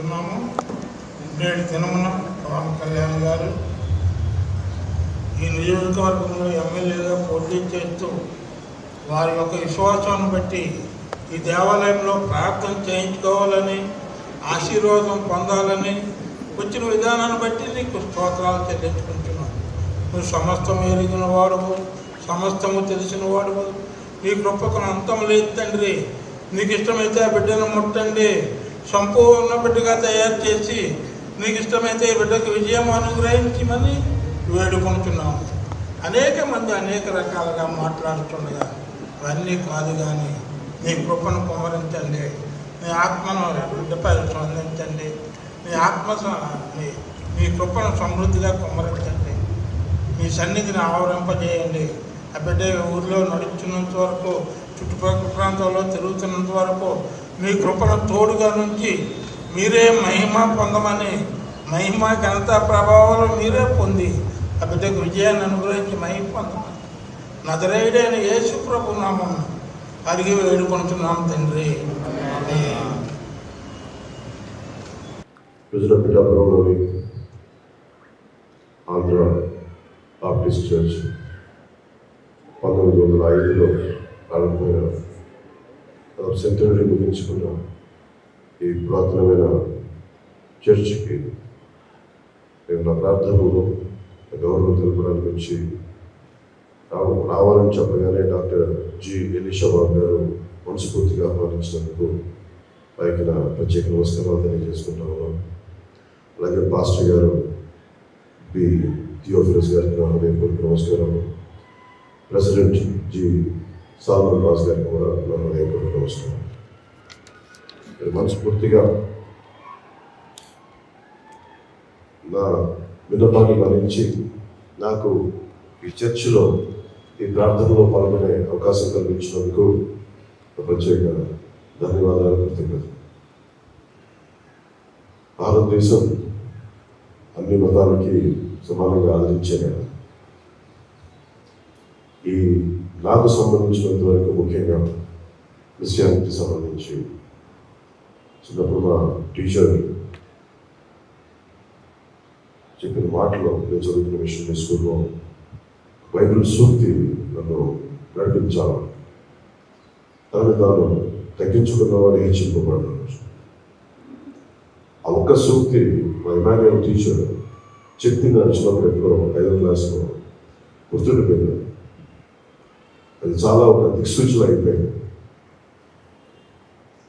నీకు స్తోత్రాలు తినమున నేడు పవన్ కళ్యాణ్ గారు ఈ నియోజకవర్గంలో ఎమ్మెల్యేగా పోటీ చేస్తూ వారి యొక్క విశ్వాసాన్ని బట్టి ఈ దేవాలయంలో ప్రార్థన చేయించుకోవాలని ఆశీర్వాదం పొందాలని వచ్చిన విధానాన్ని బట్టి నీకు స్తోత్రాలు చెల్లించుకుంటున్నాను. నువ్వు సమస్తం ఎరిగిన వాడువు సమస్తము తెలిసిన వాడువు. నీ కృపకు అంతం లేదు తండ్రి. నీకు ఇష్టమైతే ఆ బిడ్డను ముట్టండి. సంపూర్ణ బిడ్డగా తయారు చేసి నీకు ఇష్టమైతే ఈ బిడ్డకు విజయం అనుగ్రహించమని వేడుకుంటున్నాం. అనేక మంది అనేక రకాలుగా మాట్లాడుతుండగా అవన్నీ కాదు కానీ నీ కృపను కుమరించండి నీ ఆత్మను బిడ్డపై స్పందించండి నీ ఆత్మ మీ నీ కృపను సమృద్ధిగా కుమరించండి మీ సన్నిధిని ఆవరింపజేయండి. ఆ బిడ్డ ఊర్లో నడుచున్నంత వరకు చుట్టుపక్కల ప్రాంతాల్లో తిరుగుతున్నంత వరకు మీ కృపణ తోడుగా నుంచి మీరే మహిమ పొందమని మహిమ ఘనత ప్రభావాలు మీరే పొంది ఆ బిడ్డకు విజయాన్ని అనుగ్రహించి మహిమ పొందమని నజరేయుడైన యేసు ప్రభు నామం అడిగి వేడుకుంటున్నాం తండ్రి ఆమేన్. రుజులపిఠాపురంలోని ఆంధ్ర బాప్టిస్ట్ చర్చ్ పంతొమ్మిది వందల ఐదులో ప్రారంభమైన సెంటరీ ముగించుకున్న. ఈ పురాతనమైన చర్చికి నేను నా ప్రార్థనలో గౌరవం తెలపడానికి వచ్చి రావ రావాలని చెప్పగానే డాక్టర్ జి. ఎలిషాబాబు గారు మనస్ఫూర్తిగా ఆహ్వానించినందుకు వారికి నా ప్రత్యేక నమస్కారాలు తెలియజేసుకుంటా అలాగే పాస్టర్ గారు బి. థియోఫిలస్ గారికి నా హృదయపూర్వక నమస్కారం ప్రెసిడెంట్ జి. సాల్మన్ రాజ్ గారికి కూడా నా హృదయపూర్వక నమస్కారం మనస్ఫూర్తిగా నా విన్నపాన్ని మరణించి నాకు ఈ చర్చిలో ఈ ప్రార్థనలో పాల్గొనే అవకాశం కల్పించినందుకు ప్రత్యేక ధన్యవాదాలు కృతజ్ఞత భారతదేశం అన్ని మతాలకి సమానంగా ఆదరించే ఈ నాకు సంబంధించినంత వరకు ముఖ్యంగా విషయానికి సంబంధించి చిన్నప్పుడు మా టీచర్ చెప్పిన మాటలో నేను చదువుతున్న మిషన్ స్కూల్లో బైబిల్ సూక్తి నన్ను నడిపించాలి తనని తాను తగ్గించుకున్నవాడు హెచ్చింపబడ్డాను ఆ ఒక్క సూక్తి మా ఇమాన్యుయల్ టీచర్ చెప్పింది నడిచినప్పుడు ఎప్పుడో ఐదో క్లాస్లో గుర్తుండిపోయింది. అది చాలా ఒక దిక్సూచన అయిపోయింది.